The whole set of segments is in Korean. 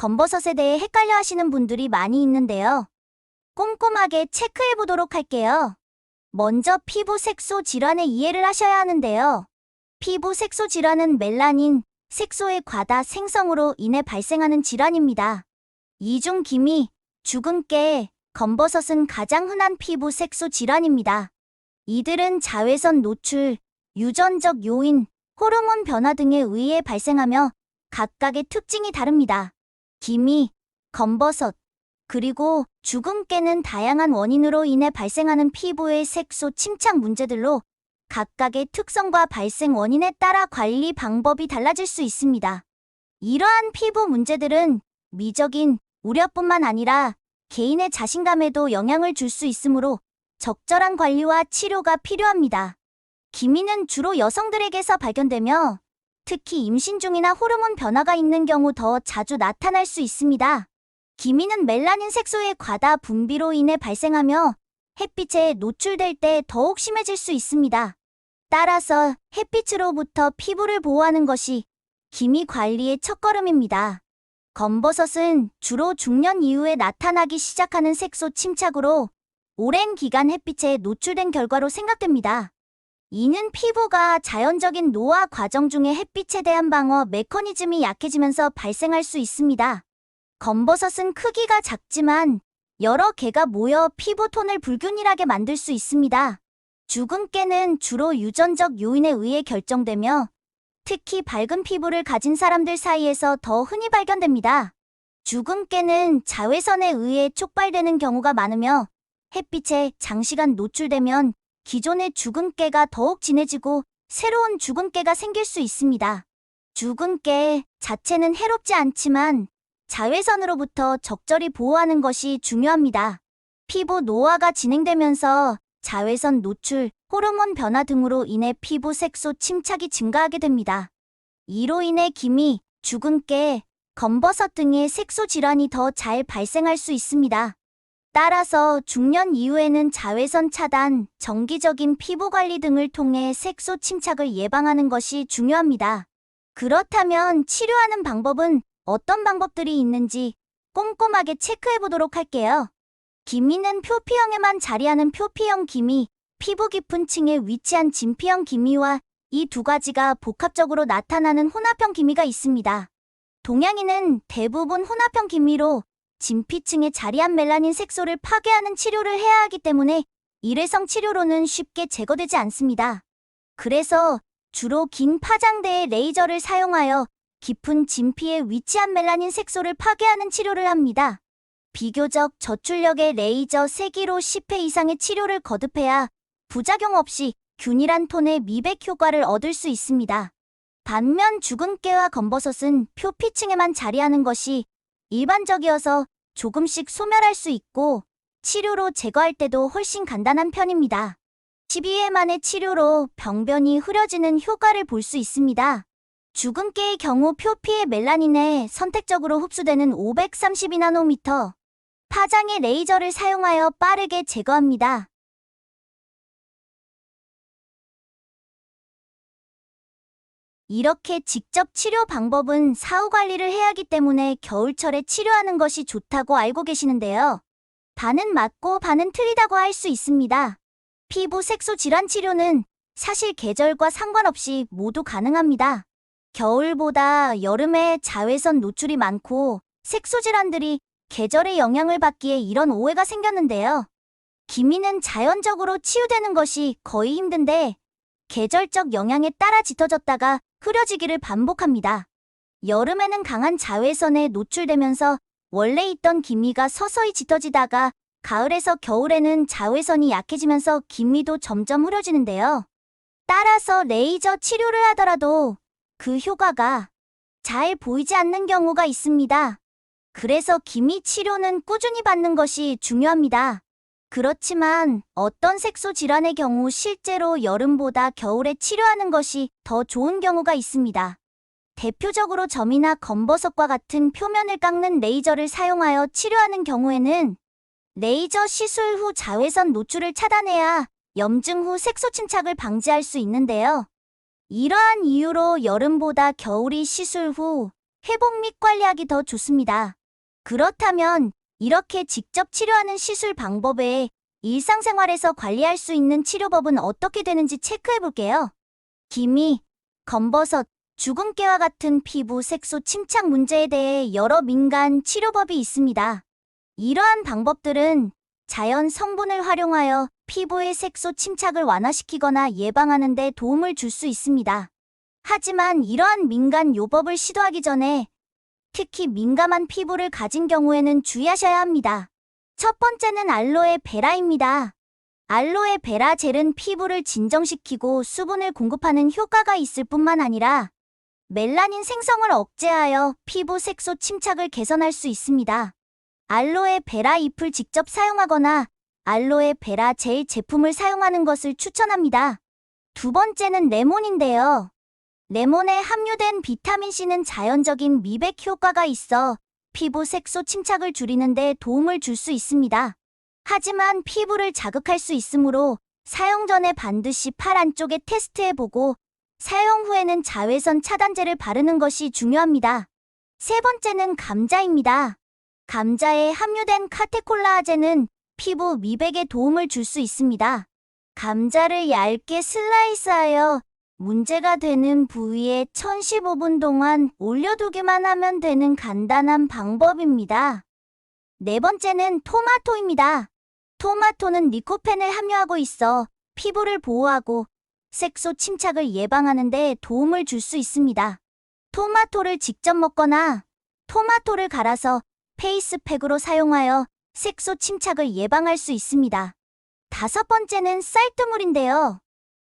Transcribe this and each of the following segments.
검버섯에 대해 헷갈려 하시는 분들이 많이 있는데요. 꼼꼼하게 체크해 보도록 할게요. 먼저 피부 색소 질환의 이해를 하셔야 하는데요. 피부 색소 질환은 멜라닌, 색소의 과다 생성으로 인해 발생하는 질환입니다. 이중 기미, 죽은 깨, 검버섯은 가장 흔한 피부 색소 질환입니다. 이들은 자외선 노출, 유전적 요인, 호르몬 변화 등에 의해 발생하며 각각의 특징이 다릅니다. 기미, 검버섯, 그리고 죽은 깨는 다양한 원인으로 인해 발생하는 피부의 색소 침착 문제들로 각각의 특성과 발생 원인에 따라 관리 방법이 달라질 수 있습니다. 이러한 피부 문제들은 미적인 우려뿐만 아니라 개인의 자신감에도 영향을 줄 수 있으므로 적절한 관리와 치료가 필요합니다. 기미는 주로 여성들에게서 발견되며 특히 임신 중이나 호르몬 변화가 있는 경우 더 자주 나타날 수 있습니다. 기미는 멜라닌 색소의 과다 분비로 인해 발생하며 햇빛에 노출될 때 더욱 심해질 수 있습니다. 따라서 햇빛으로부터 피부를 보호하는 것이 기미 관리의 첫걸음입니다. 검버섯은 주로 중년 이후에 나타나기 시작하는 색소 침착으로 오랜 기간 햇빛에 노출된 결과로 생각됩니다. 이는 피부가 자연적인 노화 과정 중에 햇빛에 대한 방어 메커니즘이 약해지면서 발생할 수 있습니다. 검버섯은 크기가 작지만 여러 개가 모여 피부 톤을 불균일하게 만들 수 있습니다. 죽은 깨는 주로 유전적 요인에 의해 결정되며 특히 밝은 피부를 가진 사람들 사이에서 더 흔히 발견됩니다. 죽은 깨는 자외선에 의해 촉발되는 경우가 많으며 햇빛에 장시간 노출되면 기존의 죽은 깨가 더욱 진해지고 새로운 죽은 깨가 생길 수 있습니다. 죽은 깨 자체는 해롭지 않지만 자외선으로부터 적절히 보호하는 것이 중요합니다. 피부 노화가 진행되면서 자외선 노출, 호르몬 변화 등으로 인해 피부 색소 침착이 증가하게 됩니다. 이로 인해 기미, 죽은 깨, 검버섯 등의 색소 질환이 더 잘 발생할 수 있습니다. 따라서 중년 이후에는 자외선 차단, 정기적인 피부 관리 등을 통해 색소 침착을 예방하는 것이 중요합니다. 그렇다면 치료하는 방법은 어떤 방법들이 있는지 꼼꼼하게 체크해 보도록 할게요. 기미는 표피형에만 자리하는 표피형 기미, 피부 깊은 층에 위치한 진피형 기미와 이 두 가지가 복합적으로 나타나는 혼합형 기미가 있습니다. 동양인은 대부분 혼합형 기미로 진피층에 자리한 멜라닌 색소를 파괴하는 치료를 해야 하기 때문에 일회성 치료로는 쉽게 제거되지 않습니다. 그래서 주로 긴 파장대의 레이저를 사용하여 깊은 진피에 위치한 멜라닌 색소를 파괴하는 치료를 합니다. 비교적 저출력의 레이저 세기로 10회 이상의 치료를 거듭해야 부작용 없이 균일한 톤의 미백 효과를 얻을 수 있습니다. 반면 죽은 깨와 검버섯은 표피층에만 자리하는 것이 일반적이어서 조금씩 소멸할 수 있고 치료로 제거할 때도 훨씬 간단한 편입니다. 12회 만의 치료로 병변이 흐려지는 효과를 볼 수 있습니다. 죽은 깨의 경우 표피의 멜라닌에 선택적으로 흡수되는 532나노미터 파장의 레이저를 사용하여 빠르게 제거합니다. 이렇게 직접 치료 방법은 사후 관리를 해야 하기 때문에 겨울철에 치료하는 것이 좋다고 알고 계시는데요. 반은 맞고 반은 틀리다고 할 수 있습니다. 피부 색소 질환 치료는 사실 계절과 상관없이 모두 가능합니다. 겨울보다 여름에 자외선 노출이 많고 색소 질환들이 계절의 영향을 받기에 이런 오해가 생겼는데요. 기미는 자연적으로 치유되는 것이 거의 힘든데 계절적 영향에 따라 짙어졌다가 흐려지기를 반복합니다. 여름에는 강한 자외선에 노출되면서 원래 있던 기미가 서서히 짙어지다가 가을에서 겨울에는 자외선이 약해지면서 기미도 점점 흐려지는데요. 따라서 레이저 치료를 하더라도 그 효과가 잘 보이지 않는 경우가 있습니다. 그래서 기미 치료는 꾸준히 받는 것이 중요합니다. 그렇지만 어떤 색소 질환의 경우 실제로 여름보다 겨울에 치료하는 것이 더 좋은 경우가 있습니다. 대표적으로 점이나 검버섯과 같은 표면을 깎는 레이저를 사용하여 치료하는 경우에는 레이저 시술 후 자외선 노출을 차단해야 염증 후 색소 침착을 방지할 수 있는데요. 이러한 이유로 여름보다 겨울이 시술 후 회복 및 관리하기 더 좋습니다. 그렇다면 이렇게 직접 치료하는 시술 방법 외에 일상생활에서 관리할 수 있는 치료법은 어떻게 되는지 체크해 볼게요. 기미, 검버섯, 주근깨와 같은 피부 색소 침착 문제에 대해 여러 민간 치료법이 있습니다. 이러한 방법들은 자연 성분을 활용하여 피부의 색소 침착을 완화시키거나 예방하는 데 도움을 줄 수 있습니다. 하지만 이러한 민간 요법을 시도하기 전에 특히 민감한 피부를 가진 경우에는 주의하셔야 합니다. 첫 번째는 알로에 베라입니다. 알로에 베라 젤은 피부를 진정시키고 수분을 공급하는 효과가 있을 뿐만 아니라 멜라닌 생성을 억제하여 피부 색소 침착을 개선할 수 있습니다. 알로에 베라 잎을 직접 사용하거나 알로에 베라 젤 제품을 사용하는 것을 추천합니다. 두 번째는 레몬인데요. 레몬에 함유된 비타민C는 자연적인 미백 효과가 있어 피부 색소 침착을 줄이는 데 도움을 줄 수 있습니다. 하지만 피부를 자극할 수 있으므로 사용 전에 반드시 팔 안쪽에 테스트해보고 사용 후에는 자외선 차단제를 바르는 것이 중요합니다. 세 번째는 감자입니다. 감자에 함유된 카테콜라아제는 피부 미백에 도움을 줄 수 있습니다. 감자를 얇게 슬라이스하여 문제가 되는 부위에 1015분 동안 올려두기만 하면 되는 간단한 방법입니다. 네 번째는 토마토입니다. 토마토는 리코펜을 함유하고 있어 피부를 보호하고 색소 침착을 예방하는 데 도움을 줄 수 있습니다. 토마토를 직접 먹거나 토마토를 갈아서 페이스팩으로 사용하여 색소 침착을 예방할 수 있습니다. 다섯 번째는 쌀뜨물인데요.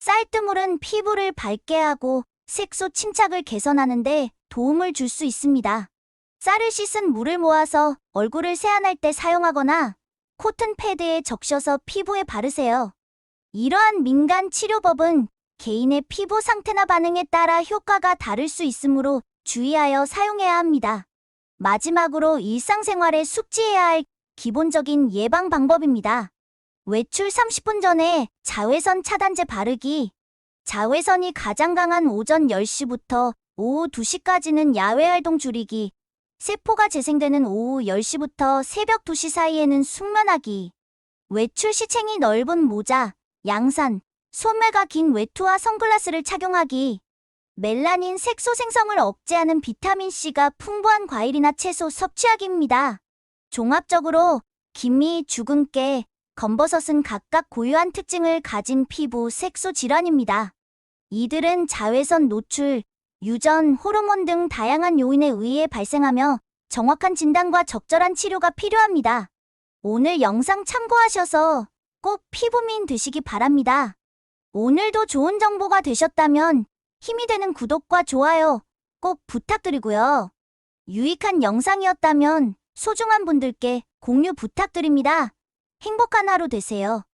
쌀뜨물은 피부를 밝게 하고 색소 침착을 개선하는데 도움을 줄 수 있습니다. 쌀을 씻은 물을 모아서 얼굴을 세안할 때 사용하거나 코튼 패드에 적셔서 피부에 바르세요. 이러한 민간 치료법은 개인의 피부 상태나 반응에 따라 효과가 다를 수 있으므로 주의하여 사용해야 합니다. 마지막으로 일상생활에 숙지해야 할 기본적인 예방 방법입니다. 외출 30분 전에 자외선 차단제 바르기. 자외선이 가장 강한 오전 10시부터 오후 2시까지는 야외 활동 줄이기. 세포가 재생되는 오후 10시부터 새벽 2시 사이에는 숙면하기. 외출 시챙이 넓은 모자, 양산, 소매가 긴 외투와 선글라스를 착용하기. 멜라닌 색소 생성을 억제하는 비타민C가 풍부한 과일이나 채소 섭취하기입니다. 종합적으로 기미, 주근깨, 검버섯은 각각 고유한 특징을 가진 피부 색소 질환입니다. 이들은 자외선 노출, 유전, 호르몬 등 다양한 요인에 의해 발생하며 정확한 진단과 적절한 치료가 필요합니다. 오늘 영상 참고하셔서 꼭 피부민 되시기 바랍니다. 오늘도 좋은 정보가 되셨다면 힘이 되는 구독과 좋아요 꼭 부탁드리고요. 유익한 영상이었다면 소중한 분들께 공유 부탁드립니다. 행복한 하루 되세요.